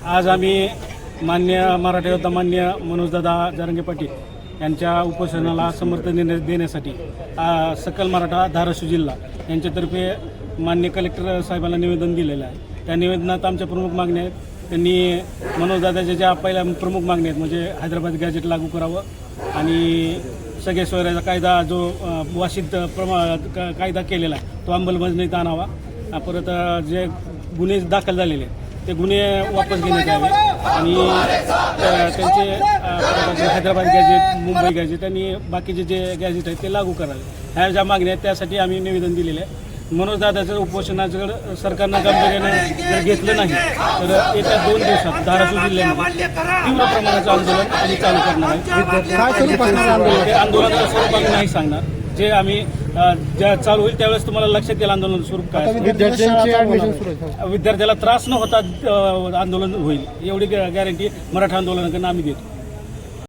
आज आम्ही मान्य मराठा योद्धा मान्य मनोजदादा जारंगे पाटील यांच्या उपोषणाला समर्थन देण्या देण्यासाठी सकल मराठा धाराशिव जिल्हा यांच्यातर्फे मान्य कलेक्टर साहेबांना निवेदन दिलेलं आहे. त्या निवेदनात आमच्या प्रमुख मागण्या आहेत. त्यांनी मनोजदादाच्या ज्या पहिल्या प्रमुख मागण्या आहेत म्हणजे हैदराबाद गॅजेट लागू करावं आणि सगळे सोयऱ्याचा कायदा जो वाशिद वाशित प्रमा का- कायदा केलेला आहे तो अंमलबजावणीत आणावा. परत जे गुन्हे दाखल झालेले आहेत ते गुन्हे वापस घेण्यात यावे आणि त्यांचे हैदराबाद गॅजेट मुंबई गॅजेट आणि बाकीचे जे गॅजेट आहेत ते लागू करावे. ह्या ज्या मागण्या आहेत त्यासाठी आम्ही निवेदन दिलेले आहे. मनोजदादाचं उपोषणाचं सरकारनं गांभीर्यानं जर घेतलं नाही तर येत्या दोन दिवसात धाराशिव जिल्ह्यामध्ये तीव्र प्रमाणाचं आंदोलन आम्ही चालू करणार आहे. आंदोलनाचं स्वरूप आम्ही नाही सांगणार. जे आम्ही ज्या चालू होईल त्यावेळेस तुम्हाला लक्षात येईल आंदोलन स्वरूप काय असेल. विद्यार्थ्यांचे ऍडमिशन सुरू आहे. विद्यार्थ्याला त्रास न होता अ, आंदोलन होईल. एवढी गॅरंटी मराठा आंदोलनाकडनं आम्ही देतो